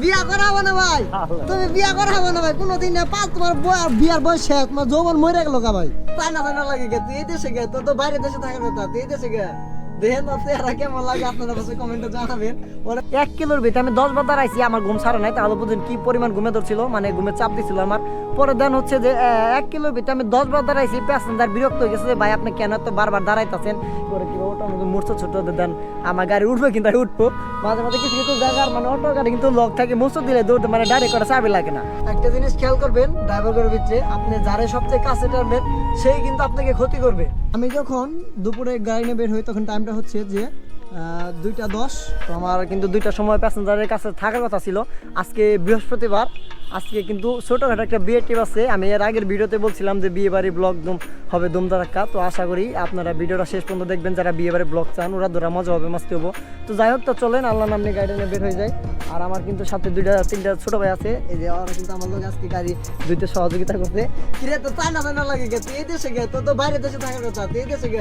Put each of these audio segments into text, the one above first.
বিয়া করাবো না ভাই। তুমি বিয়া করাবো না ভাই কোনোদিন না পাঁচ তোমার বয়- বিয়ার বয়স শেষ তোমার যৌবন মরে গেল কা ভাই। তাই না না লাগে গে তুই এই দেশে গে তো তো বাইরে দেশে থাকার কথা তুই এই দেশে গে। দেখেন চেহারা কেমন লাগে আপনারা পাশে কমেন্টে জানাবেন। ওরা এক কিলোর ভিতরে আমি দশ বার দাঁড়াইছি আমার ঘুম সারা নাই তাহলে বুঝুন কি পরিমাণ ঘুমে ধরছিল মানে ঘুমে চাপ দিছিল আমার। পরে দেন হচ্ছে যে এক কিলোর ভিতরে আমি দশ বার দাঁড়াইছি প্যাসেঞ্জার বিরক্ত হয়ে গেছে যে, ভাই, আপনি কেন তো বারবার দাঁড়াইতেছেন? করে কি, ওটা মূর্ছ ছোট দেন, আমার গাড়ি উঠবে কিন্তু আমি উঠবো। মাঝে মাঝে কিছু কিছু জায়গার মানে অটো গাড়ি কিন্তু লক থাকে, মূর্ছ দিলে দৌড়তে মানে ডাইরেক্ট করে চাবি লাগে না। একটা জিনিস খেয়াল করবেন ড্রাইভার করে ভিতরে আপনি যারে সবচেয়ে কাছে টানবেন, সেই কিন্তু আপনাকে ক্ষতি করবে। আমি যখন দুপুরে গাড়ি নিয়ে বের হই, তখন টাইমটা হচ্ছে যে দুইটা দশ। তো আমার কিন্তু দুইটা সময় প্যাসেঞ্জারের কাছে থাকার কথা ছিল। আজকে বৃহস্পতিবার আজকে কিন্তু ছোটোখাটো একটা বিয়ে টিপ আছে। আমি এর আগের ভিডিওতে বলছিলাম যে বিয়ে বাড়ি ব্লগ হবে দুমদারাক্কা। তো আশা করি আপনারা ভিডিওটা শেষ পর্যন্ত দেখবেন, যারা বিয়ে বাড়ি ব্লগ চান, ওরা ধরা মজা হবে, মাস্তি হব। তো যাই হোক, তো চলেন, আল্লাহ নামনি গাড়ি বের হয়ে যায় আর আমার কিন্তু সাথে দুইটা, তিনটা ছোটো ভাই আছে। এই যে ওরা কিন্তু আমার লোক আজকে গাড়ি দুইটা সহযোগিতা করছে। কিরে তো লাগে গে? তুই এই দেশে গে? তোর তো বাইরে দেশে থাকার কথা এই দেশে গে?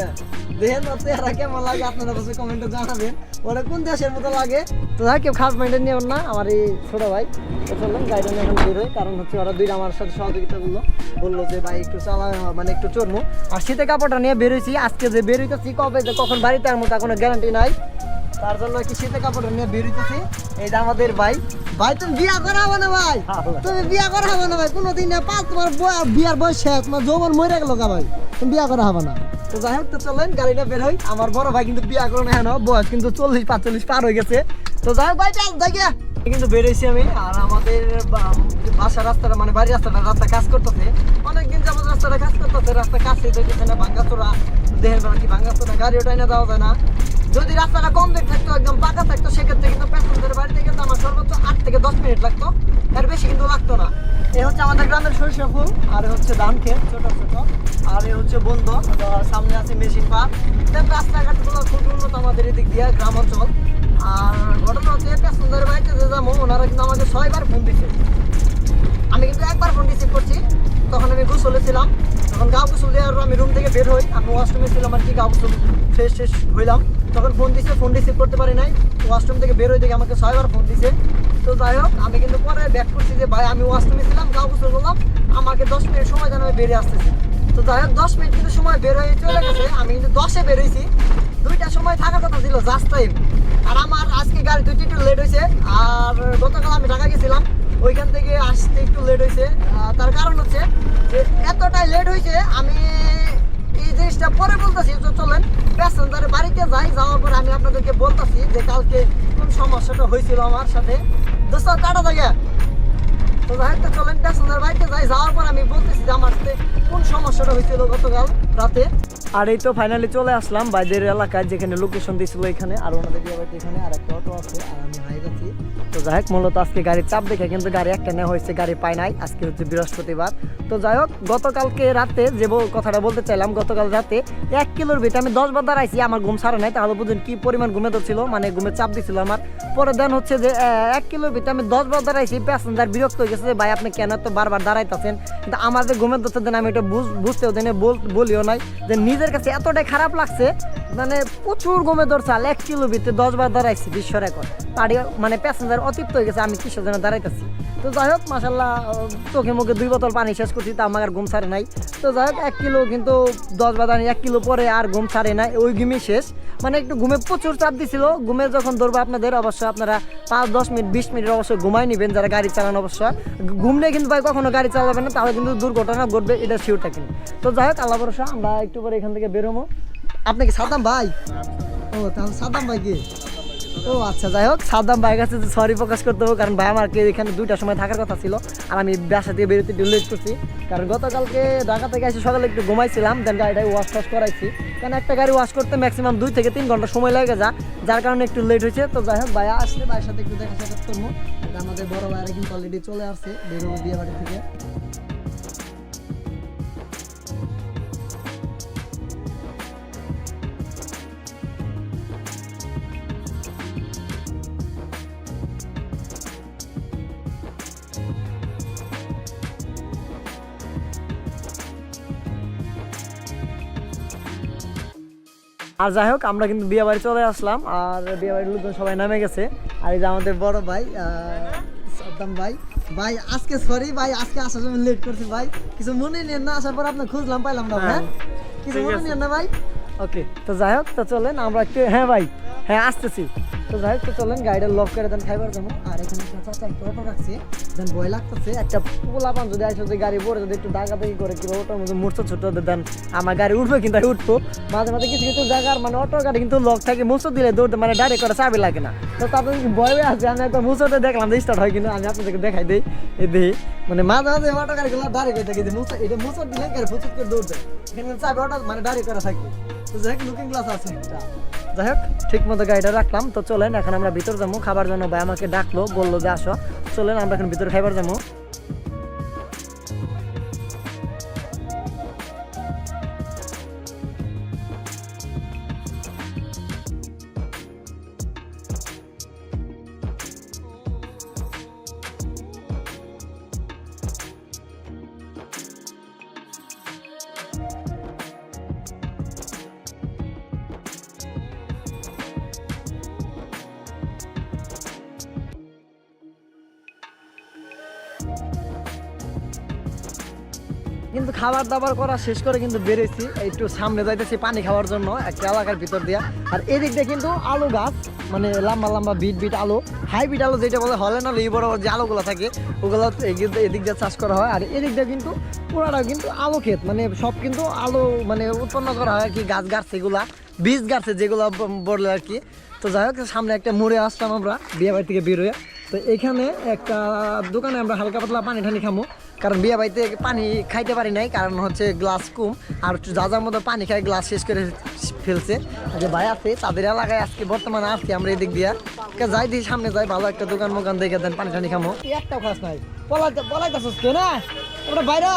দেখেন তো কেমন লাগে, আপনারা কমেন্টে জানাবেন। ওরা কোন দেশের মতো লাগে? তো যাই কেউ খাস মাইন্ডের নিও না, আমার এই ছোটো ভাই। তো চলুন বেরোয় কারণ হচ্ছে ওরা দুইটা আমার সাথে সহযোগিতা করল। বলল যে ভাই একটু চালা মানে একটু চড়মু। আর শীতে কাপড়টা নিয়ে বেরোইছি আজকে যে বেরোইতেছি কবে যে কখন বাড়িতে আর মতো কোনো গ্যারান্টি নাই। তার জন্য কি শীতে কাপড় নিয়ে বেরোতেছি এই যে আমাদের ভাই। ভাই তুমি বিয়া করাবো না ভাই? তুমি বিয়া করাবো না ভাই? কোনোদিন না পাল তোমার বয়- বিয়ার বয়স শেষ তোমার যৌবন মরে গেল ভাই। তুমি বিয়া করা হবে না। তো যাই হোক তো চলেন গাড়িটা বের হই। আমার বড় ভাই কিন্তু বিয়া করে না বয়স কিন্তু চল্লিশ পাঁচচল্লিশ পার হয়ে গেছে। তো যাই হোক ভাই চাল দেখে কিন্তু বেরোইছি আমি, আর আমাদের বা- বাসার রাস্তাটা মানে বাড়ির রাস্তাটা, রাস্তা কাজ করতেছে। অনেকদিন যাবত রাস্তাটা কাজ করতেছে, রাস্তা কাজ শেষ হইতেছে না ভাঙ্গাচোরা, দেহের বেলা কি ভাঙ্গাচোরা গাড়ি ওটাই না যাওয়া যায় না। যদি রাস্তাটা কম বেগ থাকতো, একদম পাকা থাকতো, সেক্ষেত্রে কিন্তু প্যাসেঞ্জারের বাড়ি থেকে আমার সর্বোচ্চ আট থেকে দশ মিনিট লাগতো। এর বেশি কিন্তু লাগতো না। এ হচ্ছে আমাদের গ্রামের সরিষা ফুল, আর হচ্ছে ধান ক্ষেত, ছোট ছোট। আর এ হচ্ছে বন্ধ সামনে আছে মেশিন পাম্প রাস্তাঘাটগুলো খুব উন্নত আমাদের এদিক দিয়ে, গ্রাম অঞ্চল। আর ঘটনা হচ্ছে প্যাসেঞ্জারের বাড়িতে যে যাব ওনারা কিন্তু আমাকে ছয়বার ফোন দিচ্ছে আমি কিন্তু একবার ফোন রিসিভ করছি, তখন আমি গোসলে ছিলাম। তখন গা গোসল দিয়ে আমি রুম থেকে বের হই, আমি ওয়াশরুমে ছিলাম আর কি, গা গোসল ফ্রেশ ফ্রেশ হইলাম। তখন ফোন দিছে ফোন রিসিভ করতে পারি নাই ওয়াশরুম থেকে বের হই দেখে আমাকে ছয়বার ফোন দিছে। তো যাই হোক, আমি কিন্তু পরে ব্যাক করছি যে, ভাই, আমি ওয়াশরুমে ছিলাম, গা গোসল করলাম, আমাকে দশ মিনিট সময় যেন আমি বেরিয়ে আসতেছি। তো যাই হোক, দশ মিনিট কিন্তু সময় বের হয়ে চলে গেছে, আমি কিন্তু দশে বেরোইছি দুইটা সময় থাকার কথা ছিল জাস্ট টাইম আর আমার আজকে গাড়ি দুইটা একটু লেট হয়েছে আর গতকাল আমি ঢাকা গেছিলাম, ওইখান থেকে আসতে একটু লেট হয়েছে তার কারণ হচ্ছে যে এতটাই লেট হয়েছে আমি এই জিনিসটা পরে বলতেছি তো চলেন প্যাসেঞ্জারের বাড়িতে যাই, যাওয়ার পরে আমি আপনাদেরকে বলতেছি যে কালকে কোন সমস্যাটা হয়েছিল আমার সাথে। দোস্ত কাটা থাকে। তো যাই তো চলেন প্যাসেঞ্জার বাড়িতে যাই, যাওয়ার পর আমি বলতেছি যে আমার সাথে কোন সমস্যাটা হয়েছিল গতকাল। রাতে। আর এই তো ফাইনালি চলে আসলাম বাইদের এলাকায়, যেখানে লোকেশন দিয়েছিল এখানে, আর ওনাদের এখানে আর একটা অটো আছে, আর আমি হাই তো যাই হোক, মূলত আজকে গাড়ির চাপ দেখে কিন্তু গাড়ি একটা নেওয়া হয়েছে, গাড়ি পাই নাই, আজকে হচ্ছে বৃহস্পতিবার। তো যাই হোক, গতকালকে রাতে যে কথাটা বলতে চাইলাম, গতকাল রাতে এক কিলোর ভিতরে আমি দশ বার দাঁড়াইছি, আমার ঘুম ছাড়ে নাই, তাহলে বুঝুন কি পরিমাণ ঘুমে ধরছিল মানে ঘুমে চাপ দিছিল আমার। পরে দেন হচ্ছে যে এক কিলোর ভিতরে আমি দশ বার দাঁড়াইছি প্যাসেঞ্জার বিরক্ত হয়ে গেছে যে, ভাই, আপনি কেন তো বারবার দাঁড়াইতেছেন? কিন্তু আমার যে ঘুমের ধরতে দেন আমি এটা বুঝ- বুঝতেও দেন বলিও নাই, যে নিজের কাছে এতটাই খারাপ লাগছে মানে প্রচুর ঘুমে ধরছাল এক কিলো ভিতরে দশ বার দাঁড়াইছি বিশ্ব রেকর্ড পাড়ি মানে প্যাসেঞ্জার অতিরিক্ত হয়ে গেছে, আমি কিসের জন্য দাঁড়াইতেছি? তো যাই হোক মাসাল্লাহ চোখে মুখে দুই বোতল পানি শেষ করছি, তা আমার আর ঘুম ছাড়ে নাই। তো যাই হোক, এক কিলো কিন্তু দশ দাঁড়িয়ে এক কিলো পরে আর ঘুম ছাড়ে নাই, ওই ঘুমই শেষ। মানে একটু ঘুমে প্রচুর চাপ দিছিল, ঘুমে যখন ধরবো আপনাদের অবশ্যই আপনারা পাঁচ, দশ মিনিট, বিশ মিনিট অবশ্যই ঘুমাই নেবেন যারা গাড়ি চালান অবশ্য। ঘুমলে কিন্তু ভাই কখনো গাড়ি চালাবেন না, তাহলে কিন্তু দুর্ঘটনা ঘটবে, এটা শিওরটা কিন্তু তো যাই হোক, আল্লাহ ভরসা আমরা একটু পরে এখান থেকে বেরোবো। আপনি কি সাদাম ভাই? ও, তাহলে সাদাম ভাই কি? ও আচ্ছা যাই হোক, সাদ্দাম ভাইয়ের কাছে সরি প্রকাশ করতে হবে, কারণ ভাই আমাকে এখানে দুইটা সময় থাকার কথা ছিল, আর আমি বাসা থেকে বেরোতে একটু লেট করছি। কারণ গতকালকে ঢাকা থেকে এসে সকালে একটু ঘুমাইছিলাম দেন গাড়িটা ওয়াশ টাশ করাইছি। কারণ একটা গাড়ি ওয়াশ করতে ম্যাক্সিমাম দুই থেকে তিন ঘণ্টা সময় লাগে যা, যার কারণে একটু লেট হয়েছে। তো যাই হোক, ভাইয়া আসলে ভাইয়ের সাথে একটু দেখা সাক্ষাৎ করব। আমাদের বড় ভাইয়েরা কিন্তু অলরেডি চলে আসছে, বেরোবো বিয়ে বাড়ি থেকে। আর যাই হোক আমরা কিন্তু বিয়ে বাড়ি চলে আসলাম। আর বিয়ে বাড়ির লোকজন সবাই নামে গেছে। আর এই যে আমাদের বড় ভাই আহ, ভাই। ভাই আজকে সরি ভাই আজকে আসার জন্য লেট করছি ভাই। কিছু মনে নেন না আসার পর আপনার খুঁজলাম পাইলাম না হ্যাঁ কিছু মনে নেন না ভাই। ওকে তো যাই হোক তো চলেন আমরা একটু হ্যাঁ ভাই। হ্যাঁ আসতেছি। তো যাই তো চলেন, গাড়িটা লক করে দেন, খাইবার যাব আর এখানে চাচা, একটা অটো রাখছে। দেন ভয় লাগতেছে, একটা পোলা পান যদি আসে যদি গাড়ি পড়ে, যদি একটু দাগাদাগি করে, কিংবা ওটার মধ্যে মুড়ছো ছোট দেন আমার গাড়ি উঠবে কিন্তু উঠবো। মাঝে মাঝে কিছু কিছু জায়গার মানে অটো গাড়ি কিন্তু লক থাকে, মুছো দিলে দৌড়তে মানে ডাইরেক্ট করে চাবি লাগে না। তো তাদের ভয় আছে আমি একটা মুছোতে দেখলাম যে স্টার্ট হয় কিন্তু আমি আপনাদেরকে দেখাই দিই এই দিই। মানে মাঝে মাঝে অটো গাড়িগুলো দাঁড়িয়ে করে থাকে, যে মুসা এটা মুসা দিলে গাড়ি ফুচুত করে দৌড় দেয় এখানে চাবি অটো মানে দাঁড়িয়ে করে থাকবে তো যাই লুকিং গ্লাস আছে। একটা যাই হোক ঠিক মতো গাড়িটা রাখলাম। তো চলেন, এখন আমরা ভিতর যাব। খাবার জন্য ভাই আমাকে ডাকলো, বলল যে আসো। চলেন, আমরা এখন ভিতরে খাবার যাব। কিন্তু খাবার দাবার করা শেষ করে কিন্তু বেরিয়েছি। একটু সামনে যাইতেছি পানি খাওয়ার জন্য, একটা এলাকার ভিতর দিয়া। আর এদিক দিয়ে কিন্তু আলু গাছ মানে লম্বা লম্বা বিট বিট আলু, হাইব্রিড আলু যেটা বলে হলে না এই বড় বড় যে আলুগুলো থাকে, ওগুলো তো এদিক দিয়ে- এদিক দিয়ে চাষ করা হয়। আর এদিক দিয়ে কিন্তু পুরাটা কিন্তু আলু ক্ষেত মানে সব কিন্তু আলু মানে উৎপন্ন করা হয় আর কি, গাছ গাছ এগুলা, বীজ গাছে যেগুলো বললে আর কি। তো যাই হোক, সামনে একটা মোড়ে আসলাম আমরা, বিয়ে বাড়ি থেকে বেরোয় তো এখানে একটা দোকানে আমরা হালকা পাতলা পানি ঠানি খামো। কারণ বিয়ে বাড়িতে পানি খাইতে পারি নাই, কারণ হচ্ছে গ্লাস কম। আর যা যার মতো পানি খাই গ্লাস শেষ করে ফেলছে। যে ভাই আছে, তাদের এলাকায় আজকে বর্তমানে আসছি আমরা এদিক দিয়া। যাই দিই সামনে যাই, ভালো একটা দোকান মোকান দেখে দেন, পানি টানি খামো। একটা খাস নাই। পলাইতে পলাইতেছিস কে না? ওটা বাইরে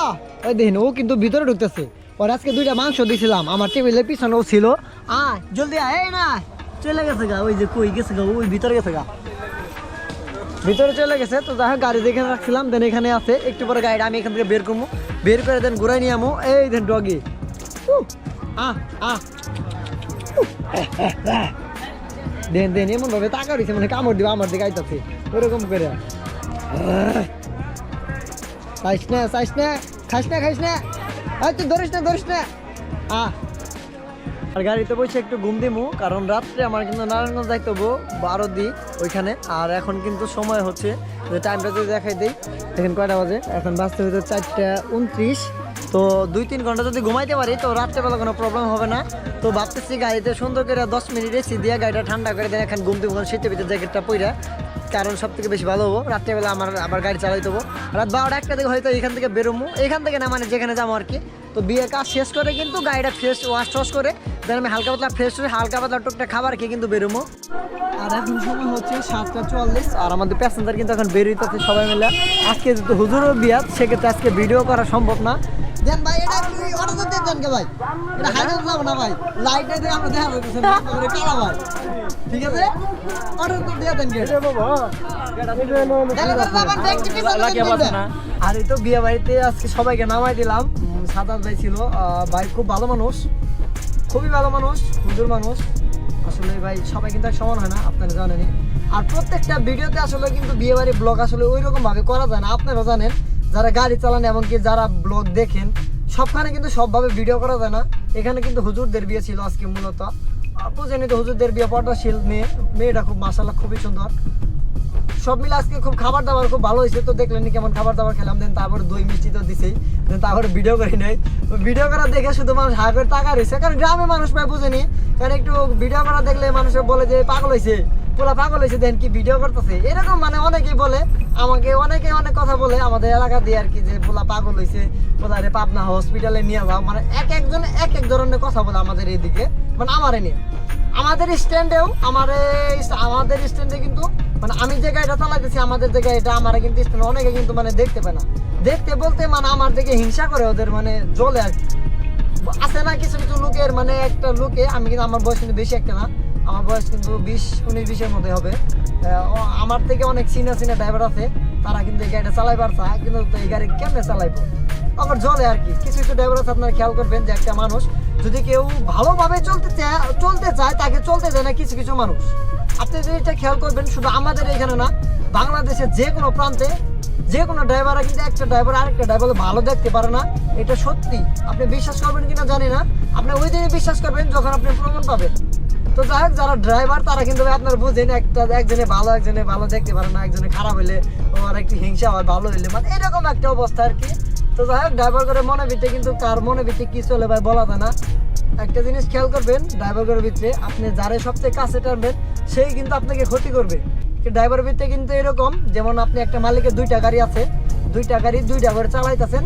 ওই দেখেন, ও কিন্তু ভিতরে ঢুকতেছে। ওর আজকে দুইটা মাংস দিয়েছিলাম আমার টেবিলের পিছনেও ছিল। আয়, জলদি আয় না, চলে গেছে গা, ওই যে কই গেছে গা, ওই ভিতরে গেছে গা। ভিতরে চলে গেছে, তো যাই গাড়ি যেখানে রাখছিলাম দেন এখানে আছে। একটু পরে গাড়িটা আমি এখান থেকে বের করব। বের করে দেন ঘুরাই নিয়ে আমো। এই দেন ডগি আহ আহ। দেন দেন এমন ভাবে টাকা দিছে মানে কামড় দিবে, আমার দিকে আইতাছে। ওরকম করে। খাইস না খাইস না খাইস না খাইস না। তুই ধরিস না ধরিস না। আহ। আর গাড়িতে বসে একটু ঘুম দিমু, কারণ রাত্রে আমার কিন্তু নারায়ণগঞ্জ যাইতে হব বারো দি ওইখানে। আর এখন কিন্তু সময় হচ্ছে টাইমটা যদি দেখাই দিই, দেখেন কয়টা বাজে? এখন বাজতে হতে চারটা উনত্রিশ। তো দুই তিন ঘণ্টা যদি ঘুমাইতে পারি, তো রাত্রেবেলা কোনো প্রবলেম হবে না। তো ভাবতেছি গাড়িতে সুন্দর করে দশ মিনিট এসি দিয়ে গাড়িটা ঠান্ডা করে দেন, এখন ঘুম দিব শীতের ভিতরে জ্যাকেটটা পইরা। কারণ সব থেকে বেশি ভালো হব, রাত্রেবেলা আমার, আবার গাড়ি চালাই দেবো রাত বারোটা একটা দিকে হয়তো এখান থেকে বেরোবো এখান থেকে না মানে যেখানে যাব আর কি। তো বিয়ের কাজ শেষ করে কিন্তু গাড়িটা ফ্রেশ ওয়াশ টস করে দেন আমি হালকা পাতলা ফ্রেশ হয়ে হালকা পাতলা টুকটা খাবার খেয়ে কিন্তু বেরোবো। আর এখন সময় হচ্ছে সাতটা চুয়াল্লিশ আর আমাদের প্যাসেঞ্জার কিন্তু এখন বেরোইতেছে সবাই মিলে। আজকে যেহেতু হুজুরও বিয়া সেক্ষেত্রে আজকে ভিডিও করা সম্ভব না। দেন ভাই এটা কি অটো তো দেন কে ভাই? এটা হাইড্রোল যাব না ভাই? লাইটে দিয়ে আমরা দেখা যাচ্ছে না করে কালা ভাই? ঠিক আছে? অটো তো দিয়ে দেন কে আর এই তো বিয়ে বাড়িতে আজকে সবাইকে নামাই দিলাম। সাদাত ভাই ছিল ভাই খুব ভালো মানুষ, খুবই ভালো মানুষ, হুজুর মানুষ। আসলে ভাই সবাই কিন্তু সমান হয় না, আপনারা জানেনই। আর প্রত্যেকটা ভিডিওতে আসলে কিন্তু বিয়ে বাড়ি ব্লগ আসলে ওই রকম ভাবে করা যায় না, আপনারা জানেন। যারা গাড়ি চালান এমনকি যারা ব্লগ দেখেন, সবখানে কিন্তু সবভাবে ভিডিও করা যায় না। এখানে কিন্তু হুজুরদের বিয়ে ছিল আজকে মূলত। বুঝেনি তো হুজুরদের বিয়ে পর্দাশীল মেয়ে, মেয়েটা খুব মাসাল্লাহ খুবই সুন্দর। সব মিলে আজকে খুব খাবার দাবার খুব ভালো হয়েছে। তো দেখলেন কেমন খাবার দাবার খেলাম। দেন তারপর দই মিষ্টি তো দিছেই। দেন তারপর ভিডিও করি নাই। ভিডিও করা দেখে শুধু মানুষ হা করে টাকা রয়েছে। কারণ গ্রামে মানুষ প্রায় বুঝেনি কারণ একটু ভিডিও করা দেখলে মানুষের বলে যে, পাগল হয়েছে পোলা পাগল হয়েছে দেন কি ভিডিও করতেছে? এরকম মানে অনেকেই বলে। আমাকে অনেকে অনেক কথা বলে আমাদের এলাকা দিয়ে আর কি যে, পোলা পাগল হয়েছে পোলা রে পাবনা হসপিটালে নিয়ে যাও। মানে এক একজন এক এক ধরনের কথা বলে আমাদের এইদিকে। মানে আমার নিয়ে। আমাদের স্ট্যান্ডেও আমার আমাদের স্ট্যান্ডে কিন্তু মানে আমি যে গাড়িটা চালাইতেছি, আমাদের যে গাড়িটা, আমার কিন্তু অনেকে কিন্তু মানে দেখতে পায় না। দেখতে বলতে মানে আমার দিকে হিংসা করে ওদের মানে জলে আর। আছে না কিছু কিছু লোকের মানে একটা লোকে, আমি কিন্তু আমার বয়স কিন্তু বেশি একটা না, আমার বয়স কিন্তু বিশ, উনিশ, বিশের মধ্যে হবে। আমার থেকে অনেক সিনিয়র সিনিয়র ড্রাইভার আছে, তারা কিন্তু এই গাড়িটা চালাইবার চায়, কিন্তু এই গাড়ি কেমনে চালাইবো? আমার জলে আর কি। কিছু কিছু ড্রাইভার আছে, আপনারা খেয়াল করবেন যে একটা মানুষ যদি কেউ ভালোভাবে চলতে চায় চলতে চায়, তাকে চলতে দেয় না কিছু কিছু মানুষ। আপনি যদি এটা খেয়াল করবেন, শুধু আমাদের এখানে না, বাংলাদেশের যে কোনো প্রান্তে যে কোনো ড্রাইভাররা কিন্তু একটা ড্রাইভার আরেকটা ড্রাইভার ভালো দেখতে পারে না। এটা সত্যি। আপনি বিশ্বাস করবেন কিনা জানি না। আপনি ওই দিনই বিশ্বাস করবেন যখন আপনি প্রমাণ পাবেন। তো যাই হোক, যারা ড্রাইভার, তারা কিন্তু আপনার বুঝেন, একটা একজনে ভালো একজনে ভালো দেখতে পারে না, একজনে খারাপ হলে আর একটু হিংসা হয়, ভালো হইলে। মানে এরকম একটা অবস্থা আর কি। তো যাই হোক ড্রাইভার করে মনে ভিতরে কিন্তু কার মনে ভিতরে কি চলে ভাই বলা যায় না। একটা জিনিস খেয়াল করবেন ড্রাইভার করে ভিতরে আপনি যারে সবচেয়ে কাছে টানবেন, সেই কিন্তু আপনাকে ক্ষতি করবে। ড্রাইভার ভিতরে কিন্তু এরকম, যেমন আপনি একটা মালিকের দুইটা গাড়ি আছে, দুইটা গাড়ি দুইটা করে চালাইতেছেন।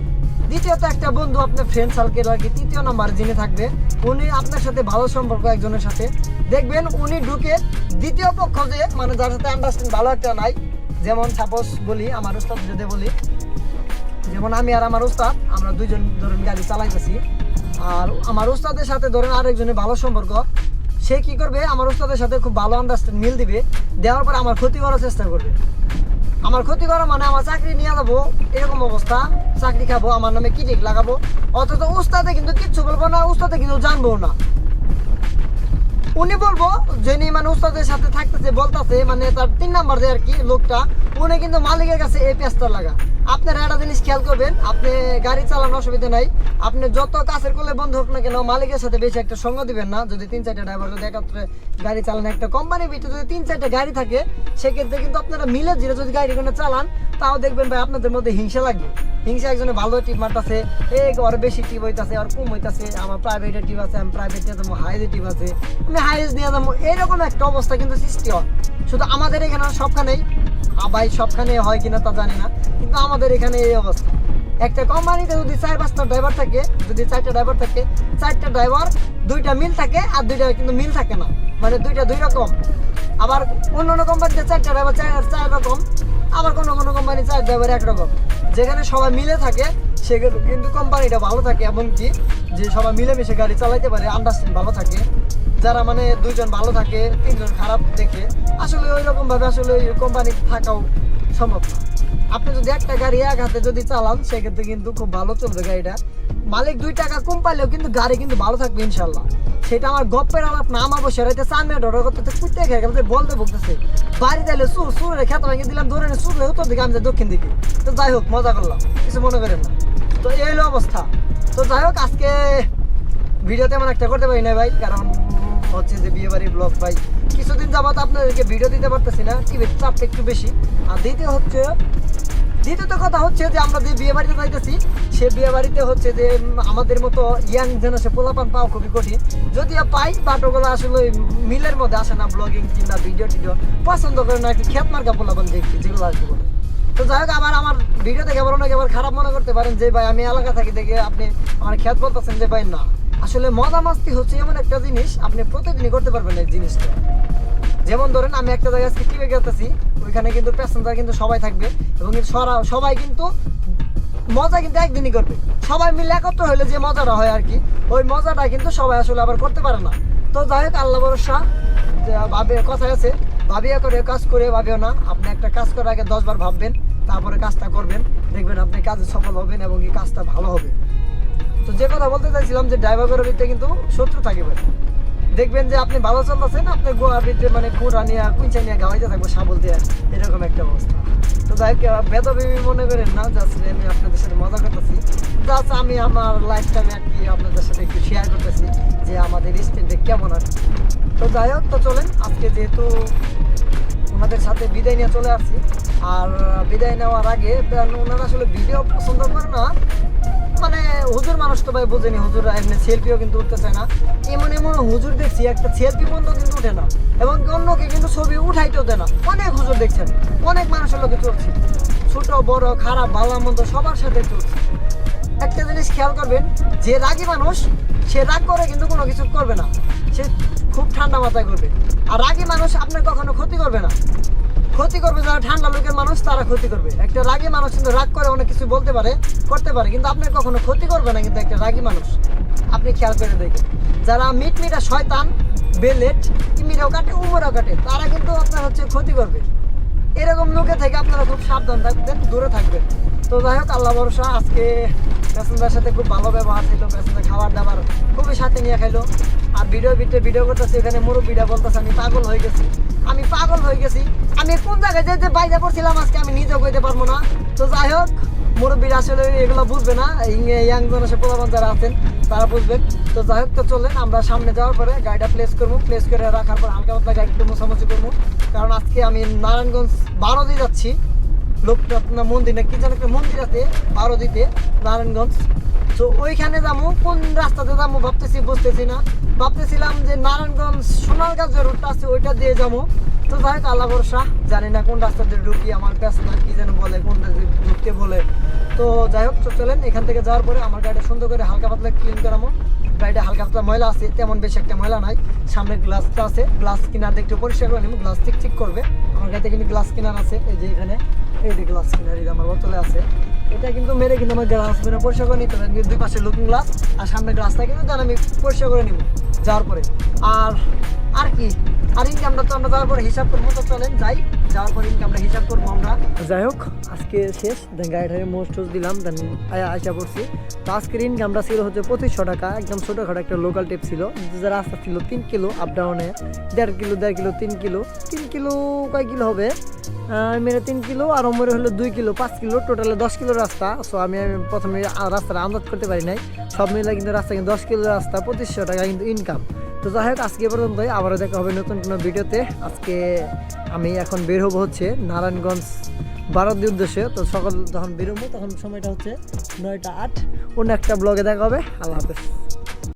দ্বিতীয়ত একটা বন্ধু আপনার ফ্রেন্ড সার্কেল আর কি, তৃতীয় নাম্বার যিনি থাকবে উনি আপনার সাথে ভালো সম্পর্ক একজনের সাথে। দেখবেন উনি ঢুকে দ্বিতীয় পক্ষ যে মানে যার সাথে আন্ডারস্ট্যান্ড ভালো একটা নাই, যেমন সাপোজ বলি, আমার উস্তাদ যদি বলি যেমন আমি আর আমার উস্তাদ আমরা দুইজন ধরেন গাড়ি চালাইতেছি, আর আমার উস্তাদের সাথে ধরেন আরেকজনের ভালো সম্পর্ক, সে কি করবে? আমার উস্তাদের সাথে খুব ভালো আন্ডারস্ট্যান্ড মিল দিবে, দেওয়ার পর আমার ক্ষতি করার চেষ্টা করবে। আমার ক্ষতি করা মানে আমার চাকরি নিয়ে যাব, এরকম অবস্থা, চাকরি খাব, আমার নামে কি ঠিক লাগাবো? অথচ উস্তাদে কিন্তু কিচ্ছু বলব না উস্তাদে কিন্তু জানব না। উনি বলব যিনি মানে উস্তাদের সাথে থাকতেছে, বলতেছে মানে তার তিন নাম্বার যে আর কি লোকটা, উনি কিন্তু মালিকের কাছে এই পেস্তার লাগা। আপনারা একটা জিনিস খেয়াল করবেন, আপনি গাড়ি চালানোর অসুবিধা নাই। আপনি যত কাছের করলে বন্ধু হোক না কেন, মালিকের সাথে বেশি একটা সঙ্গ দিবেন না। যদি তিন চারটা ড্রাইভার যদি একাত্রে গাড়ি চালান, একটা কোম্পানির ভিতরে যদি তিন চারটা গাড়ি থাকে, সেক্ষেত্রে কিন্তু আপনারা মিলে জিরে যদি গাড়ি কোনো চালান, তাও দেখবেন ভাই আপনাদের মধ্যে হিংসা লাগবে। হিংসা একজনে ভালো টিপ মারতেছে এই ওর বেশি টিপ হইতাছে আর কম হইতাছে আমার প্রাইভেটে টিপ আছে আমি প্রাইভেট নিয়ে যাব হাইজে টিপ আছে আমি হাইজ নিয়ে যাব এরকম একটা অবস্থা কিন্তু সৃষ্টি হয়। শুধু আমাদের এখানে সবখানেই আ, ভাই সবখানে হয় কিনা তা জানি না কিন্তু আমাদের এখানে এই অবস্থা। একটা কোম্পানিতে যদি চার পাঁচটা ড্রাইভার থাকে যদি চারটা ড্রাইভার থাকে চারটা ড্রাইভার দুইটা মিল থাকে আর দুইটা কিন্তু মিল থাকে না। মানে দুইটা দুই রকম। আবার অন্য অন্য কোম্পানিতে চারটা ড্রাইভার চার চার রকম। আবার কোনো কোনো কোম্পানি চার ড্রাইভার একরকম। যেখানে সবাই মিলে থাকে সেখানে কিন্তু কোম্পানিটা ভালো থাকে এবং কি যে সবাই মিলেমিশে গাড়ি চালাইতে পারে আন্ডারস্ট্যান্ড ভালো থাকে। যারা মানে দুইজন ভালো থাকে, তিনজন খারাপ দেখে, আসলে ওই রকমভাবে আসলে ওই কোম্পানি থাকাও সম্ভব না। আপনি যদি একটা গাড়ি এক হাতে যদি চালান, সেক্ষেত্রে কিন্তু খুব ভালো চলবে গাড়িটা। মালিক দুই টাকা কম পাইলেও কিন্তু গাড়ি কিন্তু ভালো থাকবে ইনশাল্লাহ সেটা আমার গপ্পের আলাপ না রাইতে চার মিনিট অর্ডার করতে কুত্তে খেয়ে গেলে বলতে বলতেছে বাড়ি দিলে সুর সুরে খেতে ভেঙে দিলাম, ধরে নে সুর উত্তর দিকে, আমি দক্ষিণ দিকে। তো যাই হোক, মজা করলাম, কিছু মনে করেন না। তো এই হলো অবস্থা। তো যাই হোক, আজকে ভিডিও তেমন একটা করতে পারি না ভাই, কারণ হচ্ছে যে বিয়ে বাড়ির ব্লগ ভাই। কিছুদিন যাবত আপনাদেরকে ভিডিও দিতে পারতেছি না টিভির চাপটা একটু বেশি। আর দ্বিতীয় হচ্ছে দ্বিতীয়ত কথা হচ্ছে যে আমরা যে বিয়ে বাড়িতে যাইতেছি, সে বিয়ে বাড়িতে হচ্ছে যে আমাদের মতো ইয়াং জেনারেশন পোলাপান পাওয়া খুবই কঠিন। যদিও পাই বাট ওগুলো আসলে মিলের মধ্যে আসে না ব্লগিং কিংবা ভিডিও টিডিও। পছন্দ করে না, একটু খেত মার্কা পোলাপান দেখি যেগুলো কি বলে। তো যাই হোক, আবার আমার ভিডিও দেখে আবার অনেকে আবার খারাপ মনে করতে পারেন যে, ভাই, আমি এলাকা থাকি দেখে আপনি আমার খেত বলতেছেন যে, ভাই, না। আসলে মজা মাস্তি হচ্ছে এমন একটা জিনিস, আপনি প্রতিদিনই করতে পারবেন এই জিনিসটা। যেমন ধরেন আমি একটা জায়গায় আজকে টিভি গেতেছি ওইখানে কিন্তু প্যাসেঞ্জার কিন্তু সবাই থাকবে এবং সবাই কিন্তু মজা কিন্তু একদিনই করবে। সবাই মিলে একত্র হলে যে মজাটা হয় আর কি, ওই মজাটা কিন্তু সবাই আসলে আবার করতে পারে না। তো যাই হোক, আল্লাহ ভরসা ভাবে কথা আছে ভাবিয়া করে, কাজ করে ভাবিও না। আপনি একটা কাজ করার আগে দশবার ভাববেন, তারপরে কাজটা করবেন, দেখবেন আপনি কাজে সফল হবেন এবং এই কাজটা ভালো হবে। তো যে কথা বলতে চাইছিলাম যে ড্রাইভার ভিতরে কিন্তু শত্রু থাকবে দেখবেন যে আপনি ভালো চলতেছেন, আপনি গোয়া মানে কুড়া নিয়ে কুইচা নিয়ে গাওয়াইতে থাকব সাবল দিয়ে, এরকম একটা অবস্থা। তো যাই হোক বেদবি মনে করেন না জাস্ট আমি আপনাদের সাথে মজা করতেছি। জাস্ট আমি আমার লাইফ টাইমে আর কি আপনাদের সাথে একটু শেয়ার করতেছি যে আমাদের স্টেটে কেমন আর তো যাই হোক, তো চলেন, আজকে যেহেতু ওনাদের সাথে বিদায় নিয়ে চলে আসছি আর বিদায় নেওয়ার আগে ওনারা আসলে ভিডিও পছন্দ করে না। মানে হুজুর মানুষ তো ভাই বোঝেনি, হুজুর এমনি সেলফিও কিন্তু উঠতে চায় না। এমন এমন হুজুর দেখছি, একটা সেলফি বন্ধ কিন্তু উঠে না। এবং অন্যকে কিন্তু ছবি উঠাইতেও দেয় না। অনেক হুজুর দেখছেন, অনেক মানুষের লোকে চলছে। ছোট, বড়, খারাপ, ভালো, মন্দ সবার সাথে চলছে। একটা জিনিস খেয়াল করবেন, যে রাগী মানুষ, সে রাগ করে কিন্তু কোনো কিছু করবে না। সে খুব ঠান্ডা মাথায় করবে। আর রাগী মানুষ আপনার কখনো ক্ষতি করবে না। ক্ষতি করবে, যারা ঠান্ডা লোকের মানুষ, তারা ক্ষতি করবে। একটা রাগী মানুষ কিন্তু রাগ করে অনেক কিছু বলতে পারে, করতে পারে, কিন্তু আপনার কখনো ক্ষতি করবে না কিন্তু একটা রাগী মানুষ। আপনি খেয়াল করে দেখেন। যারা মিট মিটা শয়তান, বেলেট ইমিরাও কাটে, উমরাও কাটে, তারা কিন্তু আপনার হচ্ছে ক্ষতি করবে। এরকম লোকে থেকে আপনারা খুব সাবধান থাকবেন, দূরে থাকবেন। তো যাই হোক, আল্লাহ ভরসা, আজকে প্যাসেঞ্জার সাথে খুব ভালো ব্যবহার ছিল, প্যাসেঞ্জার খাবার দাবার খুবই সাথে নিয়ে খাইলো। আর ভিডিও ভিতরে ভিডিও করতেছে, এখানে মুরব্বীরা বলতেছে, আমি পাগল হয়ে গেছি। আমি পাগল হয়ে গেছি। আমি কোন জায়গায় যে বাইরে পড়ছিলাম আজকে আমি নিজেও কইতে পারব না। তো যাই হোক, মুরব্বীরা আসলে এগুলো বুঝবে না। ইয়াং জেনারেশন প্রধান যারা আছেন, তারা বুঝবেন। তো যাই হোক, তো চলেন, আমরা সামনে যাওয়ার পরে গাড়িটা প্লেস করব। প্লেস করে রাখার পর হালকা পাতলা গাড়ি একটু মোছামুছি করব। কারণ আজকে আমি নারায়ণগঞ্জ বারোদি যাচ্ছি। লোকরত্ন মন্দির না, কি যেন একটা মন্দির আছে বারোদিতে নারায়ণগঞ্জ। তো ওইখানে যাব কোন রাস্তাতে যাব ভাবতেছি, বুঝতেছি না। ভাবতেছিলাম যে নারায়ণগঞ্জ সোনারগাঁ যে রোডটা আছে, ওইটা দিয়ে যাব তো যাই আল্লাহ ভরসা। জানি না কোন রাস্তা দিয়ে ঢুকি, আমার প্যাসেঞ্জার কি যেন বলে, কোন ঢুকতে বলে। তো যাই হোক চলেন, এখান থেকে যাওয়ার পরে আমার গাড়িটা সুন্দর করে হালকা পাতলা ক্লিন করামো গাড়িটা হালকা পাতলা ময়লা আছে, তেমন বেশি একটা ময়লা নাই। সামনে গ্লাসটা আছে গ্লাস কিনার একটু পরিষ্কার করে নিব গ্লাস ঠিক ঠিক করবে। আমার গাড়িতে কিন্তু গ্লাস কিনার আছে, এই যে এখানে, এই যে গ্লাস কিনার, এই আমার বোতলে আছে। এটা কিন্তু মেরে কিন্তু আমার গ্লাস মেরে পরিষ্কার করে নিতে হবে দুই পাশে লুকিং গ্লাস আর সামনে গ্লাসটা কিন্তু আমি পরিষ্কার করে নিব, যাওয়ার পরে। আর আর কি? আর ইনকামটা তো আমরা যাওয়ার হিসাব করব, তো চলেন যাই। যাওয়ার পরে ইনকামটা হিসাব করব আমরা। যাই হোক, আজকে শেষ। দেন গাড়িটারে মোস্ট টোস্ট দিলাম দেন আশা করছি তো আজকের ইনকামটা ছিল হচ্ছে পঁচিশশো টাকা। একদম ছোটোখাটো একটা লোকাল টেপ ছিল। যে রাস্তা ছিল তিন কিলো আপ ডাউনে দেড় কিলো দেড় কিলো, তিন কিলো। তিন কিলো কয় কিলো হবে? মেরে তিন কিলো, আর মেরে হলো দুই কিলো, পাঁচ কিলো। টোটালে দশ কিলো রাস্তা। সো আমি প্রথমে রাস্তাটা আন্দাজ করতে পারি নাই। সব মিলে কিন্তু রাস্তা কিন্তু দশ কিলো রাস্তা, পঁচিশশো টাকা কিন্তু ইনকাম তো যাই হোক, আজকে পর্যন্তই। আবারও দেখা হবে নতুন কোনো ভিডিওতে। আজকে আমি এখন বের হব হচ্ছে নারায়ণগঞ্জ ভারতের উদ্দেশ্যে। তো সকাল যখন বেরোবো তখন সময়টা হচ্ছে নয়টা আট। অন্য একটা ব্লগে দেখা হবে। আল্লাহ হাফেজ।